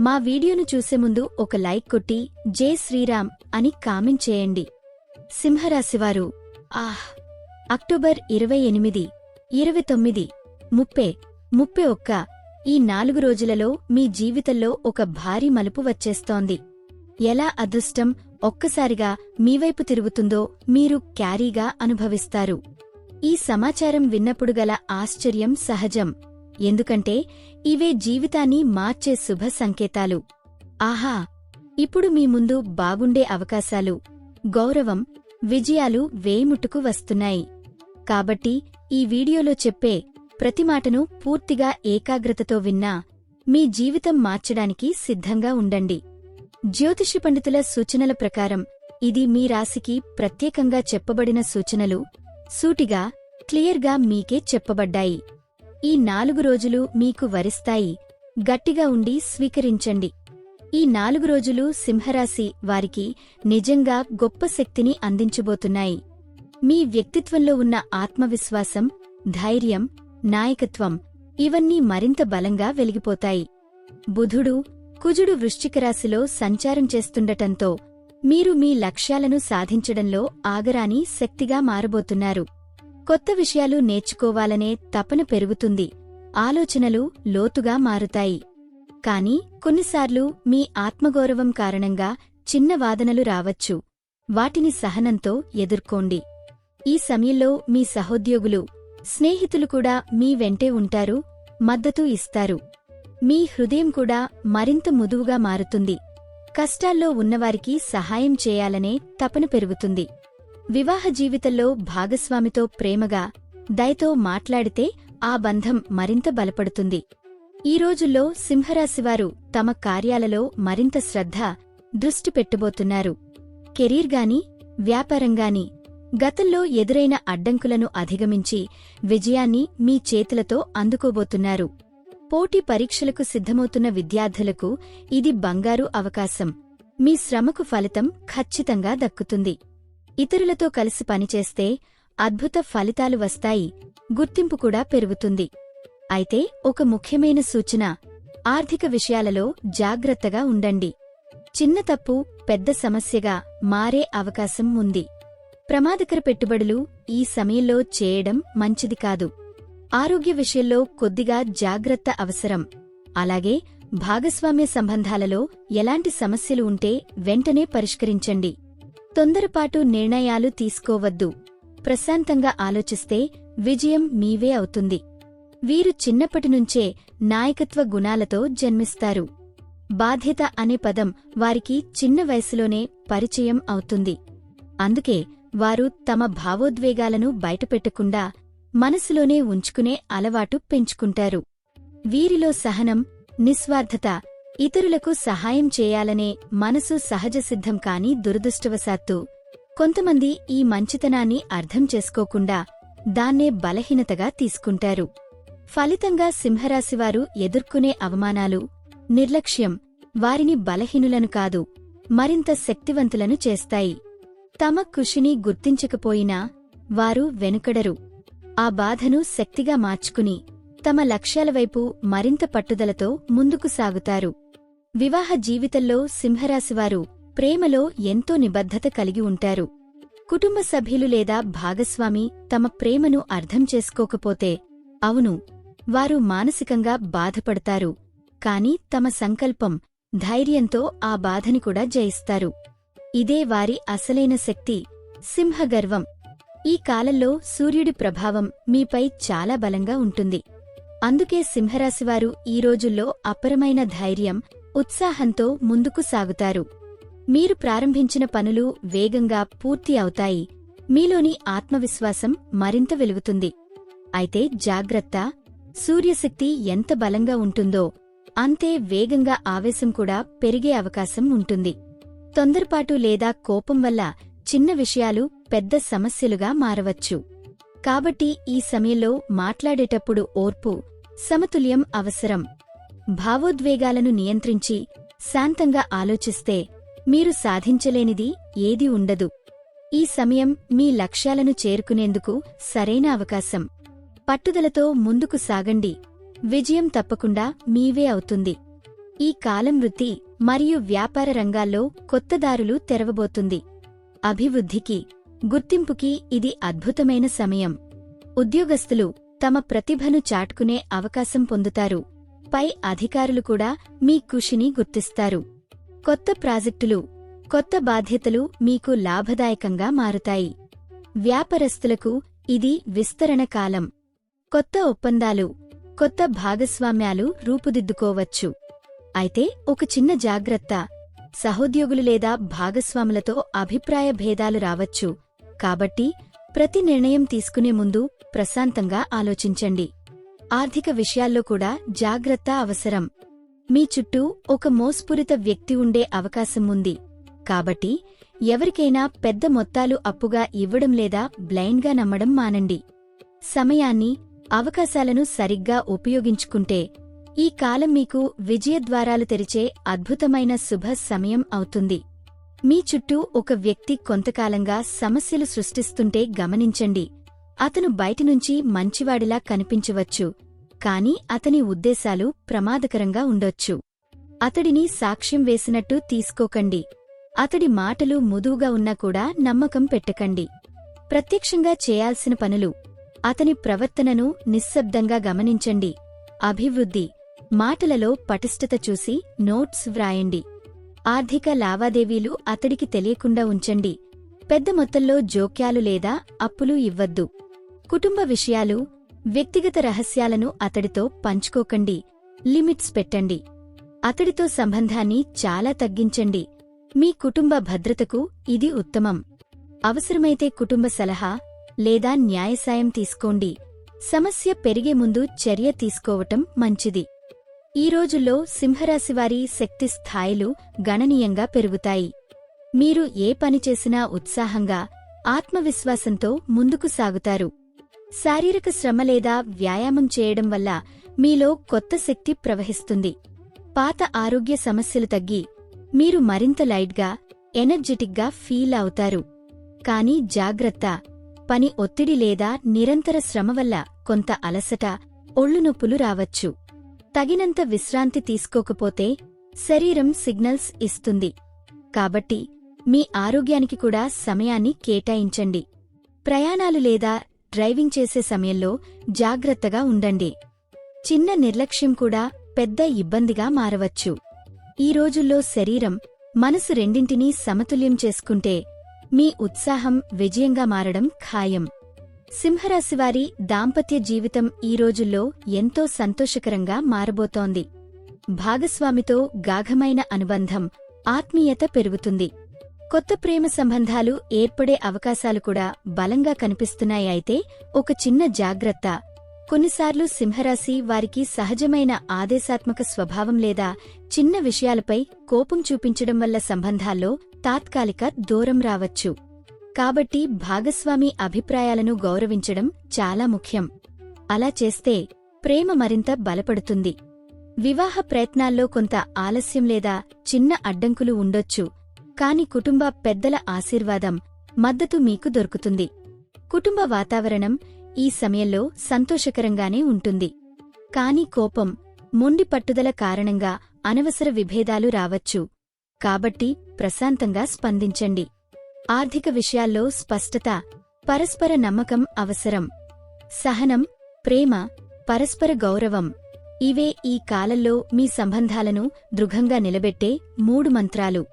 మా వీడియోను చూసే ముందు ఒక లైక్ కొట్టి జే శ్రీరామ్ అని కామెంట్ చేయండి. సింహరాశివారు ఆహ్ అక్టోబర్ ఇరవై ఎనిమిది ఇరవై తొమ్మిది ముప్పై ముప్పై ఒక్క ఈ నాలుగు రోజులలో మీ జీవితంలో ఒక భారీ మలుపు వచ్చేస్తోంది. ఎలా అదృష్టం ఒక్కసారిగా మీవైపు తిరుగుతుందో మీరు క్యారీగా అనుభవిస్తారు. ఈ సమాచారం విన్నప్పుడు గల ఆశ్చర్యం సహజం. ఎందుకంటే ఇవే జీవితాన్ని మార్చే శుభ సంకేతాలు. ఆహా ఇప్పుడు మీ ముందు బాగుండే అవకాశాలు గౌరవం విజయాలు వేముట్టుకు వస్తున్నాయి. కాబట్టి ఈ వీడియోలో చెప్పే ప్రతి మాటను పూర్తిగా ఏకాగ్రతతో విన్నా మీ జీవితం మార్చడానికి సిద్ధంగా ఉండండి. జ్యోతిష పండితుల సూచనల ప్రకారం ఇది మీ రాశికి ప్రత్యేకంగా చెప్పబడిన సూచనలు సూటిగా క్లియర్గా మీకే చెప్పబడ్డాయి. ఈ నాలుగు రోజులు మీకు వరిస్తాయి. గట్టిగా ఉండి స్వీకరించండి. ఈ నాలుగు రోజులు సింహరాశి వారికి నిజంగా గొప్ప శక్తిని అందించబోతున్నాయి. మీ వ్యక్తిత్వంలో ఉన్న ఆత్మవిశ్వాసం ధైర్యం నాయకత్వం ఇవన్నీ మరింత బలంగా వెలిగిపోతాయి. బుధుడు కుజుడు వృశ్చికరాశిలో సంచారం చేస్తుండటంతో మీరు మీ లక్ష్యాలను సాధించడంలో ఆగరాని శక్తిగా మారబోతున్నారు. కొత్త విషయాలు నేర్చుకోవాలనే తపన పెరుగుతుంది. ఆలోచనలు లోతుగా మారుతాయి. కాని కొన్నిసార్లు మీ ఆత్మగౌరవం కారణంగా చిన్న వాదనలు రావచ్చు. వాటిని సహనంతో ఎదుర్కోండి. ఈ సమయంలో మీ సహోద్యోగులు స్నేహితులు కూడా మీ వెంటే ఉంటారు మద్దతు ఇస్తారు. మీ హృదయం కూడా మరింత ముదువుగా మారుతుంది. కష్టాల్లో ఉన్నవారికి సహాయం చేయాలనే తపన పెరుగుతుంది. వివాహ జీవితంలో భాగస్వామితో ప్రేమగా దయతో మాట్లాడితే ఆ బంధం మరింత బలపడుతుంది. ఈ రోజుల్లో సింహరాశివారు తమ కార్యాలలో మరింత శ్రద్ధ దృష్టి పెట్టబోతున్నారు. కెరీర్గాని వ్యాపారంగాని గతంలో ఎదురైన అడ్డంకులను అధిగమించి విజయాన్ని మీ చేతులతో అందుకోబోతున్నారు. పోటీ పరీక్షలకు సిద్ధమవుతున్న విద్యార్థులకు ఇది బంగారు అవకాశం. మీ శ్రమకు ఫలితం ఖచ్చితంగా దక్కుతుంది. ఇతరులతో కలిసి పనిచేస్తే అద్భుత ఫలితాలు వస్తాయి. గుర్తింపు కూడా పెరుగుతుంది. అయితే ఒక ముఖ్యమైన సూచన ఆర్థిక విషయాలలో జాగ్రత్తగా ఉండండి. చిన్న తప్పు పెద్ద సమస్యగా మారే అవకాశం ఉంది. ప్రమాదకర పెట్టుబడులు ఈ సమయంలో చేయడం మంచిది కాదు. ఆరోగ్య విషయంలో కొద్దిగా జాగ్రత్త అవసరం. అలాగే భాగస్వామ్య సంబంధాలలో ఎలాంటి సమస్యలు ఉంటే వెంటనే పరిష్కరించండి. తొందరపాటు నిర్ణయాలు తీసుకోవద్దు. ప్రశాంతంగా ఆలోచిస్తే విజయం మీవే అవుతుంది. వీరు చిన్నప్పటినుంచే నాయకత్వ గుణాలతో జన్మిస్తారు. బాధ్యత అనే పదం వారికి చిన్న వయసులోనే పరిచయం అవుతుంది. అందుకే వారు తమ భావోద్వేగాలను బయటపెట్టకుండా మనసులోనే ఉంచుకునే అలవాటు పెంచుకుంటారు. వీరిలో సహనం నిస్వార్థత ఇతరులకు సహాయం చేయాలనే మనసు సహజసిద్ధం కాని దురదృష్టవశాత్తు కొంతమంది ఈ మంచితనాన్ని అర్థం చేసుకోకుండా దాన్నే బలహీనతగా తీసుకుంటారు. ఫలితంగా సింహరాశివారు ఎదుర్కొనే అవమానాలు నిర్లక్ష్యం వారిని బలహీనులను కాదు మరింత శక్తివంతులను చేస్తాయి. తమ కృషిని గుర్తించకపోయినా వారు వెనుకడరు. ఆ బాధను శక్తిగా మార్చుకుని తమ లక్ష్యాల వైపు మరింత పట్టుదలతో ముందుకు సాగుతారు. వివాహ జీవితంలో సింహరాశివారు ప్రేమలో ఎంతో నిబద్ధత కలిగి ఉంటారు. కుటుంబ సభ్యులు లేదా భాగస్వామి తమ ప్రేమను అర్థం చేసుకోకపోతే అవును వారు మానసికంగా బాధపడతారు. కాని తమ సంకల్పం ధైర్యంతో ఆ బాధని కూడా జయిస్తారు. ఇదే వారి అసలైన శక్తి సింహగర్వం. ఈ కాలంలో సూర్యుడి ప్రభావం మీపై చాలా బలంగా ఉంటుంది. అందుకే సింహరాశివారు ఈ రోజుల్లో అపరమైన ధైర్యం ఉత్సాహంతో ముందుకు సాగుతారు. మీరు ప్రారంభించిన పనులు వేగంగా పూర్తి అవుతాయి. మీలోని ఆత్మవిశ్వాసం మరింత వెలుగుతుంది. అయితే జాగ్రత్త సూర్యశక్తి ఎంత బలంగా ఉంటుందో అంతే వేగంగా ఆవేశం కూడా పెరిగే అవకాశం ఉంటుంది. తొందరపాటు లేదా కోపం వల్ల చిన్న విషయాలు పెద్ద సమస్యలుగా మారవచ్చు. కాబట్టి ఈ సమయంలో మాట్లాడేటప్పుడు ఓర్పు సమతుల్యం అవసరం. భావోద్వేగాలను నియంత్రించి శాంతంగా ఆలోచిస్తే మీరు సాధించలేనిది ఏది ఉండదు. ఈ సమయం మీ లక్ష్యాలను చేరుకునేందుకు సరైన అవకాశం. పట్టుదలతో ముందుకు సాగండి. విజయం తప్పకుండా మీవే అవుతుంది. ఈ కాలం వృత్తి మరియు వ్యాపార రంగాల్లో కొత్త దారులు తెరవబోతుంది. అభివృద్ధికి గుర్తింపుకి ఇది అద్భుతమైన సమయం. ఉద్యోగస్తులు తమ ప్రతిభను చాటుకునే అవకాశం పొందుతారు. పై అధికారులు కూడా మీ కృషిని గుర్తిస్తారు. కొత్త ప్రాజెక్టులు కొత్త బాధ్యతలు మీకు లాభదాయకంగా మారుతాయి. వ్యాపారస్తులకు ఇది విస్తరణ కాలం. కొత్త ఒప్పందాలు కొత్త భాగస్వామ్యాలు రూపుదిద్దుకోవచ్చు. అయితే ఒక చిన్న జాగ్రత్త సహోద్యోగులు లేదా భాగస్వాములతో అభిప్రాయ భేదాలు రావచ్చు. కాబట్టి ప్రతి నిర్ణయం తీసుకునే ముందు ప్రశాంతంగా ఆలోచించండి. ఆర్థిక విషయాల్లో కూడా జాగ్రత్త అవసరం. మీ చుట్టూ ఒక మోస్పురిత వ్యక్తి ఉండే అవకాశం ఉంది. కాబట్టి ఎవరికైనా పెద్ద మొత్తాలు అప్పుగా ఇవ్వడం లేదా బ్లైండ్గా నమ్మడం మానండి. సమయాన్ని అవకాశాలను సరిగ్గా ఉపయోగించుకుంటే ఈ కాలం మీకు విజయద్వారాలు తెరిచే అద్భుతమైన శుభ సమయం అవుతుంది. మీ చుట్టూ ఒక వ్యక్తి కొంతకాలంగా సమస్యలు సృష్టిస్తుంటే గమనించండి. అతను బయటినుంచి మంచివాడిలా కనిపించవచ్చు కాని అతని ఉద్దేశాలు ప్రమాదకరంగా ఉండొచ్చు. అతడిని సాక్ష్యం వేసినట్టు తీసుకోకండి. అతడి మాటలు ముదువుగా ఉన్నా కూడా నమ్మకం పెట్టకండి. ప్రత్యక్షంగా చేయాల్సిన పనులు. అతని ప్రవర్తనను నిశ్శబ్దంగా గమనించండి. అభివృద్ధి. మాటలలో పటిష్టత చూసి నోట్స్ వ్రాయండి. ఆర్థిక లావాదేవీలు అతడికి తెలియకుండా ఉంచండి. పెద్ద మొత్తంలో జోక్యాలు లేదా అప్పులు ఇవ్వద్దు. కుటుంబ విషయాలు వ్యక్తిగత రహస్యాలను అతడితో పంచుకోకండి. లిమిట్స్ పెట్టండి. అతడితో సంబంధాన్ని చాలా తగ్గించండి. మీ కుటుంబ భద్రతకు ఇది ఉత్తమం. అవసరమైతే కుటుంబ సలహా లేదా న్యాయసాయం తీసుకోండి. సమస్య పెరిగే ముందు చర్య తీసుకోవటం మంచిది. ఈ రోజుల్లో సింహరాశివారి శక్తి స్థాయిలు గణనీయంగా పెరుగుతాయి. మీరు ఏ పని చేసినా ఉత్సాహంగా ఆత్మవిశ్వాసంతో ముందుకు సాగుతారు. శారీరక శ్రమ లేదా వ్యాయామం చేయడం వల్ల మీలో కొత్త శక్తి ప్రవహిస్తుంది. పాత ఆరోగ్య సమస్యలు తగ్గి మీరు మరింత లైట్గా ఎనర్జెటిక్గా ఫీల్ అవుతారు. కానీ జాగ్రత్త పని ఒత్తిడి లేదా నిరంతర శ్రమ వల్ల కొంత అలసట ఒళ్ళునొప్పులు రావచ్చు. తగినంత విశ్రాంతి తీసుకోకపోతే శరీరం సిగ్నల్స్ ఇస్తుంది. కాబట్టి మీ ఆరోగ్యానికి కూడా సమయాన్ని కేటాయించండి. ప్రయాణాలు లేదా డ్రైవింగ్ చేసే సమయంలో జాగ్రత్తగా ఉండండి. చిన్న నిర్లక్ష్యం కూడా పెద్ద ఇబ్బందిగా మారవచ్చు. ఈ రోజుల్లో శరీరం మనసు రెండింటినీ సమతుల్యం చేసుకుంటే మీ ఉత్సాహం విజయంగా మారడం ఖాయం. సింహరాశివారి దాంపత్య జీవితం ఈ రోజుల్లో ఎంతో సంతోషకరంగా మారబోతోంది. భాగస్వామితో గాఘమైన అనుబంధం ఆత్మీయత పెరుగుతుంది. కొత్త ప్రేమ సంబంధాలు ఏర్పడే అవకాశాలు కూడా బలంగా కనిపిస్తున్నాయి అయితే ఒక చిన్న జాగ్రత్త. కొన్నిసార్లు సింహరాశి వారికి సహజమైన ఆదేశాత్మక స్వభావం లేదా చిన్న విషయాలపై కోపం చూపించడం వల్ల సంబంధాల్లో తాత్కాలిక దూరం రావచ్చు. కాబట్టి భాగస్వామి అభిప్రాయాలను గౌరవించడం చాలా ముఖ్యం. అలా చేస్తే ప్రేమ మరింత బలపడుతుంది. వివాహ ప్రయత్నాల్లో కొంత ఆలస్యం లేదా చిన్న అడ్డంకులు ఉండొచ్చు. కాని కుటుంబ పెద్దల ఆశీర్వాదం మద్దతు మీకు దొరుకుతుంది. కుటుంబ వాతావరణం ఈ సమయంలో సంతోషకరంగానే ఉంటుంది. కాని కోపం మొండి పట్టుదల కారణంగా అనవసర విభేదాలు రావచ్చు. కాబట్టి ప్రశాంతంగా స్పందించండి. ఆర్థిక విషయాల్లో స్పష్టత పరస్పర నమ్మకం అవసరం. సహనం ప్రేమ పరస్పర గౌరవం ఇవే ఈ కాలంలో మీ సంబంధాలను దృఢంగా నిలబెట్టే మూడు మంత్రాలు.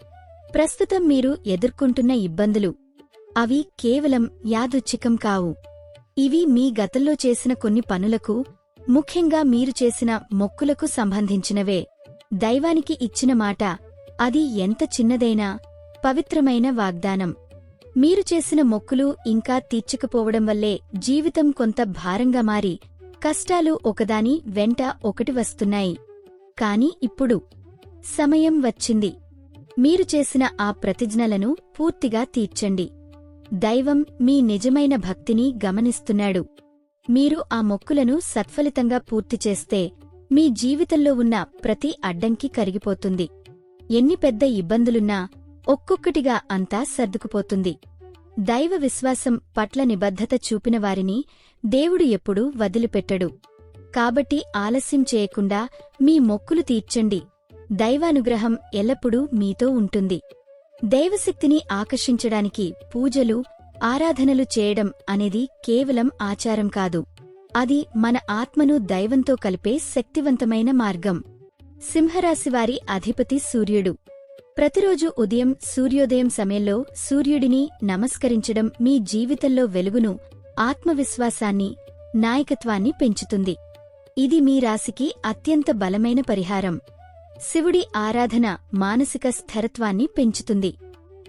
ప్రస్తుతం మీరు ఎదుర్కొంటున్న ఇబ్బందులు. అవి కేవలం యాదృచ్ఛికం కావు. ఇవి మీ గతంలో చేసిన కొన్ని పనులకు ముఖ్యంగా మీరు చేసిన మొక్కులకు సంబంధించినవే. దైవానికి ఇచ్చిన మాట అది ఎంత చిన్నదైనా పవిత్రమైన వాగ్దానం. మీరు చేసిన మొక్కులు ఇంకా తీర్చకపోవడం వల్లే జీవితం కొంత భారంగా మారి కష్టాలు ఒకదాని వెంట ఒకటి వస్తున్నాయి. కాని ఇప్పుడు సమయం వచ్చింది. మీరు చేసిన ఆ ప్రతిజ్ఞలను పూర్తిగా తీర్చండి. దైవం మీ నిజమైన భక్తిని గమనిస్తున్నాడు. మీరు ఆ మొక్కులను సత్ఫలితంగా పూర్తి చేస్తే మీ జీవితంలో ఉన్న ప్రతి అడ్డంకి కరిగిపోతుంది. ఎన్ని పెద్ద ఇబ్బందులున్నా ఒక్కొక్కటిగా అంతా సర్దుకుపోతుంది. దైవ విశ్వాసం పట్ల నిబద్ధత చూపిన వారిని దేవుడు ఎప్పుడూ వదిలిపెట్టడు. కాబట్టి ఆలస్యం చేయకుండా మీ మొక్కులు తీర్చండి. దైవానుగ్రహం ఎల్లప్పుడూ మీతో ఉంటుంది. దైవశక్తిని ఆకర్షించడానికి పూజలు ఆరాధనలు చేయడం అనేది కేవలం ఆచారం కాదు. అది మన ఆత్మను దైవంతో కలిపే శక్తివంతమైన మార్గం. సింహరాశివారి అధిపతి సూర్యుడు. ప్రతిరోజు ఉదయం సూర్యోదయం సమయంలో సూర్యుడిని నమస్కరించడం మీ జీవితంలో వెలుగును ఆత్మవిశ్వాసాన్ని నాయకత్వాన్ని పెంచుతుంది. ఇది మీ రాశికి అత్యంత బలమైన పరిహారం. శివుడి ఆరాధన మానసిక స్థిరత్వాన్ని పెంచుతుంది.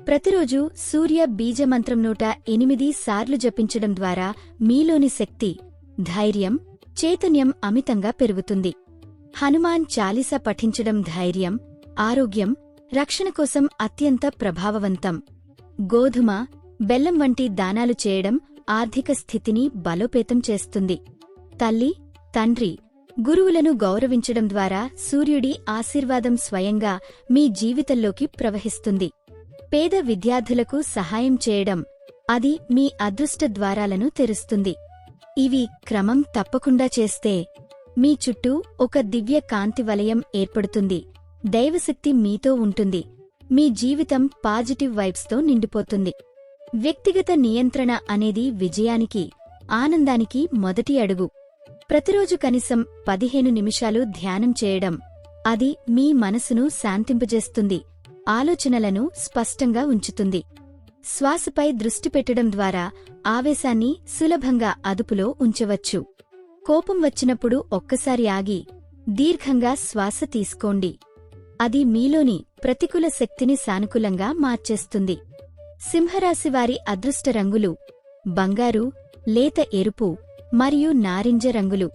ప్రతిరోజు సూర్య బీజమంత్రం నూట ఎనిమిది సార్లు జపించడం ద్వారా మీలోని శక్తి ధైర్యం చైతన్యం అమితంగా పెరుగుతుంది. హనుమాన్ చాలీస పఠించడం ధైర్యం ఆరోగ్యం రక్షణ కోసం అత్యంత ప్రభావవంతం. గోధుమ బెల్లం వంటి దానాలు చేయడం ఆర్థిక స్థితిని బలోపేతం చేస్తుంది. తల్లి తండ్రి గురువులను గౌరవించడం ద్వారా సూర్యుడి ఆశీర్వాదం స్వయంగా మీ జీవితంలోకి ప్రవహిస్తుంది. పేద విద్యార్థులకు సహాయం చేయడం అది మీ అదృష్ట ద్వారాలను తెరుస్తుంది. ఇవి క్రమం తప్పకుండా చేస్తే మీ చుట్టూ ఒక దివ్య కాంతి వలయం ఏర్పడుతుంది. దైవశక్తి మీతో ఉంటుంది. మీ జీవితం పాజిటివ్ వైబ్స్తో నిండిపోతుంది. వ్యక్తిగత నియంత్రణ అనేది విజయానికి ఆనందానికి మొదటి అడుగు. ప్రతిరోజు కనీసం పదిహేను నిమిషాలు ధ్యానం చేయడం అది మీ మనసును శాంతింపజేస్తుంది ఆలోచనలను స్పష్టంగా ఉంచుతుంది. శ్వాసపై దృష్టి పెట్టడం ద్వారా ఆవేశాన్ని సులభంగా అదుపులో ఉంచవచ్చు. కోపం వచ్చినప్పుడు ఒక్కసారి ఆగి దీర్ఘంగా శ్వాస తీసుకోండి. అది మీలోని ప్రతికూల శక్తిని సానుకూలంగా మార్చేస్తుంది. సింహరాశివారి అదృష్ట రంగులు బంగారు లేత ఎరుపు మరియు నారింజ రంగులు.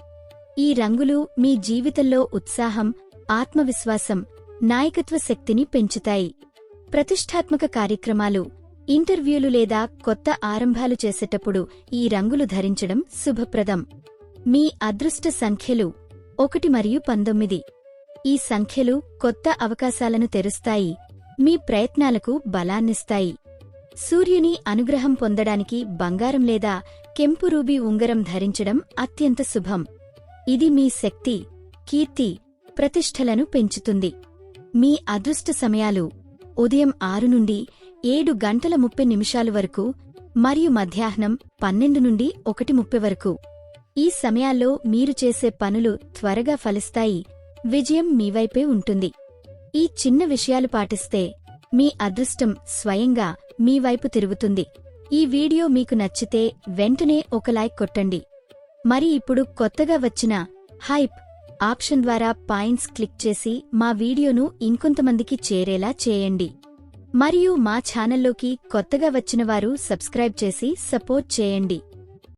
ఈ రంగులు మీ జీవితంలో ఉత్సాహం ఆత్మవిశ్వాసం నాయకత్వ శక్తిని పెంచుతాయి. ప్రతిష్టాత్మక కార్యక్రమాలు ఇంటర్వ్యూలు లేదా కొత్త ఆరంభాలు చేసేటప్పుడు ఈ రంగులు ధరించడం శుభప్రదం. మీ అదృష్ట సంఖ్యలు ఒకటి మరియు పంతొమ్మిది. ఈ సంఖ్యలు కొత్త అవకాశాలను తెరుస్తాయి మీ ప్రయత్నాలకు బలాన్నిస్తాయి. సూర్యుని అనుగ్రహం పొందడానికి బంగారం లేదా కెంపు రూబీ ఉంగరం ధరించడం అత్యంత శుభం. ఇది మీ శక్తి కీర్తి ప్రతిష్టలను పెంచుతుంది. మీ అదృష్ట సమయాలు ఉదయం ఆరు నుండి ఏడు గంటల ముప్పై నిమిషాలు వరకు మరియు మధ్యాహ్నం పన్నెండు నుండి ఒకటి ముప్పై వరకు. ఈ సమయాల్లో మీరు చేసే పనులు త్వరగా ఫలిస్తాయి. విజయం మీవైపే ఉంటుంది. ఈ చిన్న విషయాలు పాటిస్తే మీ అదృష్టం స్వయంగా మీ వైపు తిరుగుతుంది. ఈ వీడియో మీకు నచ్చితే వెంటనే ఒక లైక్ కొట్టండి. మరి ఇప్పుడు కొత్తగా వచ్చిన హైప్ ఆప్షన్ ద్వారా పాయింట్స్ క్లిక్ చేసి మా వీడియోను ఇంకొంతమందికి చేరేలా చేయండి. మరియు మా ఛానల్లోకి కొత్తగా వచ్చిన వారు సబ్స్క్రైబ్ చేసి సపోర్ట్ చేయండి.